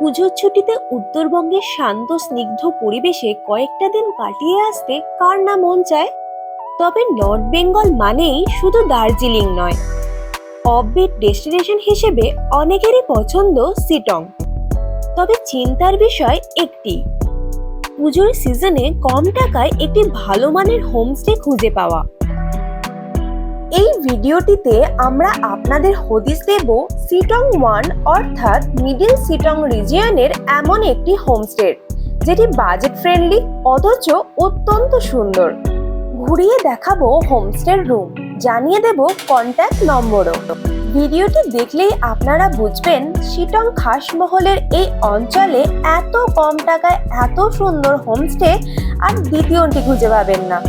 পুজোর ছুটিতে উত্তরবঙ্গের শান্ত, স্নিগ্ধ পরিবেশে কয়েকটা দিন কাটিয়ে আসতে কার না মন চায়? তবে নর্থ বেঙ্গল মানেই শুধু দার্জিলিং নয়। অফবিট ডেস্টিনেশন হিসেবে অনেকেরই পছন্দ সিটং তবে চিন্তার বিষয় একটি, পুজোর সিজনে কম টাকায় একটি ভালো মানের হোমস্টে খুঁজে পাওয়া। এই ভিডিওটিতে আমরা আপনাদের হদিস দেব সিটং ওয়ান অর্থাৎ মিডিল সিটং রিজিয়নের এমন একটি হোমস্টে যেটি বাজেট ফ্রেন্ডলি অথচ অত্যন্ত সুন্দর। ঘুরিয়ে দেখাবো হোমস্টের রুম, জানিয়ে দেব কন্ট্যাক্ট নম্বরও। ভিডিওটি দেখলেই আপনারা বুঝবেন শিটং খাসমহলের এই অঞ্চলে এত কম টাকায় এত সুন্দর হোমস্টে আর দ্বিতীয়টি খুঁজে পাবেন না।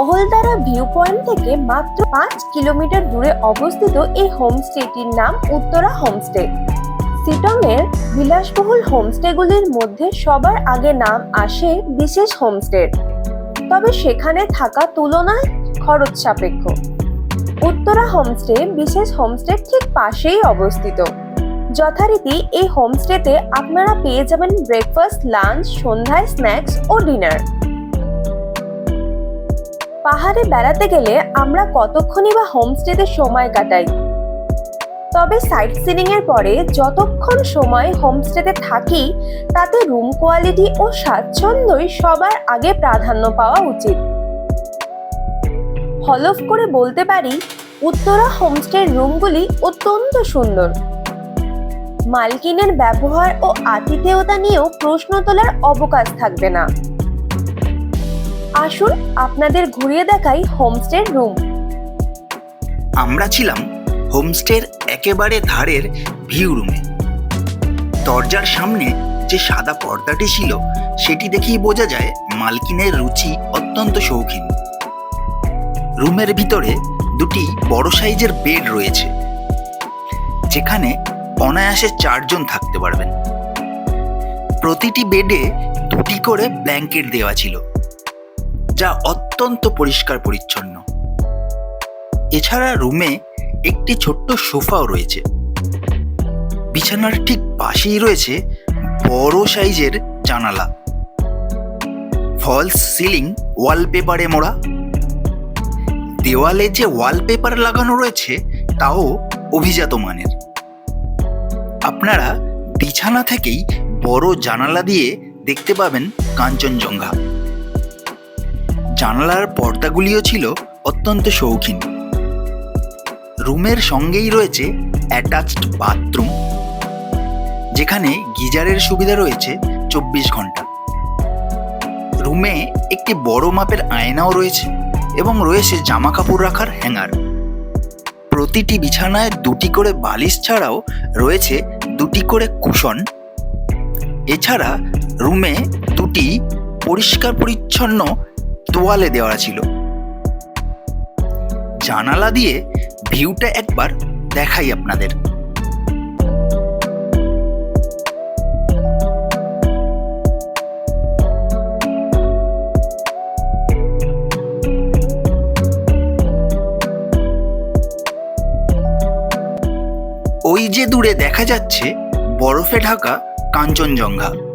অহলদারা ভিউ পয়েন্ট থেকে মাত্র পাঁচ কিলোমিটার দূরে অবস্থিত এই হোমস্টেটির নাম উত্তরা হোমস্টে। সিটংয়ের বিলাসবহুল হোমস্টেগুলির মধ্যে সবার আগে নাম আসে বিশেষ হোমস্টের। তবে সেখানে থাকা তুলনায় খরচ সাপেক্ষ। উত্তরা হোমস্টে বিশেষ হোমস্টের ঠিক পাশেই অবস্থিত। যথারীতি এই হোমস্টেতে আপনারা পেয়ে যাবেন ব্রেকফাস্ট লাঞ্চ সন্ধ্যায় স্ন্যাক্স ও ডিনার পাহাড়ে বেড়াতে গেলে আমরা কতক্ষণই বা হোমস্টেতে সময় কাটাই? তবে সাইট সিনিং এর পরে যতক্ষণ সময় হোমস্টেতে থাকি, তাতে রুম কোয়ালিটি ও স্বাচ্ছন্দ্যই সবার আগে প্রাধান্য পাওয়া উচিত। হলফ করে বলতে পারি, উত্তরা হোমস্টের রুমগুলি অত্যন্ত সুন্দর। মালকিনের ব্যবহার ও আতিথেয়তা নিয়েও প্রশ্ন তোলার অবকাশ থাকবে না। আসুন আপনাদের ঘুরিয়ে দেখাই হোমস্টের রুম। আমরা ছিলাম হোমস্টের একেবারে ধারের ভিউ রুমে। দরজার সামনে যে সাদা পর্দাটি ছিল, সেটি দেখেই বোঝা যায় মালকিনের রুচি অত্যন্ত শৌখিন। রুমের ভিতরে দুটি বড় সাইজের বেড রয়েছে, যেখানে অনায়াসে চারজন থাকতে পারবেন। প্রতিটি বেডে দুটি করে ব্ল্যাঙ্কেট দেওয়া ছিল। যা অত্যন্ত পরিষ্কার পরিচ্ছন্ন। এছাড়া রুমে একটি ছোট্ট সোফাও রয়েছে। বিছানার ঠিক পাশেই রয়েছে বড় সাইজের জানালা। ফলস সিলিং, ওয়ালপেপারে মোড়া। দেওয়ালে যে ওয়ালপেপার লাগানো রয়েছে, তাও অভিজাত মানের। আপনারা বিছানা থেকেই বড় জানালা দিয়ে দেখতে পাবেন কাঞ্চনজঙ্ঘা। জানালার পর্দাগুলিও ছিল অত্যন্ত শৌখিন। রুমের সঙ্গেই রয়েছে অ্যাটাচড বাথরুম যেখানে গিজারের সুবিধা রয়েছে চব্বিশ ঘণ্টা। রুমে একটি বড় মাপের আয়নাও রয়েছে এবং রয়েছে জামা কাপড় রাখার হ্যাঙ্গার। প্রতিটি বিছানায় দুটি করে বালিশ ছাড়াও রয়েছে দুটি করে কুশন। এছাড়া রুমে দুটি পরিষ্কার পরিচ্ছন্ন তোয়ালে দেওয়া ছিল। জানালা দিয়ে ভিউটা একবার দেখাই আপনাদের। ওই যে দূরে দেখা যাচ্ছে বরফে ঢাকা কাঞ্চনজঙ্ঘা।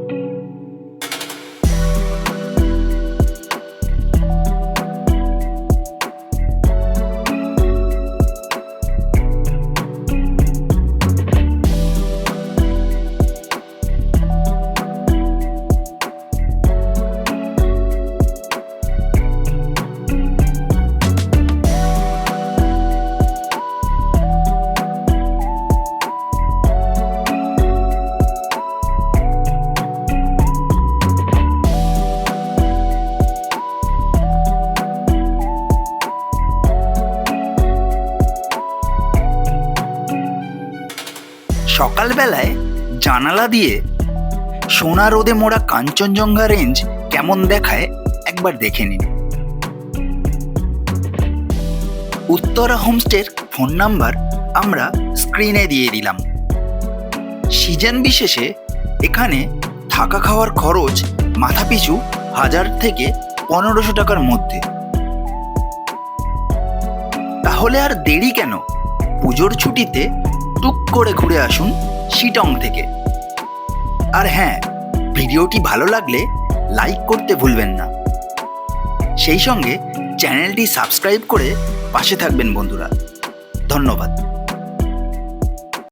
সকালবেলায় জানালা দিয়ে সোনা রোদে মোড়া কাঞ্চনজঙ্ঘা রেঞ্জ কেমন দেখায় একবার দেখে নিন। উত্তরা হোমস্টের ফোন নাম্বার আমরা স্ক্রিনে দিয়ে দিলাম। সিজন বিশেষে এখানে থাকা খাওয়ার খরচ মাথাপিছু হাজার থেকে পনেরোশো টাকার মধ্যে। তাহলে আর দেরি কেন? পুজোর ছুটিতে টুক করে ঘুরে আসুন শিটং থেকে। আর হ্যাঁ ভিডিওটি ভালো লাগলে লাইক করতে ভুলবেন না। সেই সঙ্গে চ্যানেলটি সাবস্ক্রাইব করে পাশে থাকবেন বন্ধুরা। ধন্যবাদ।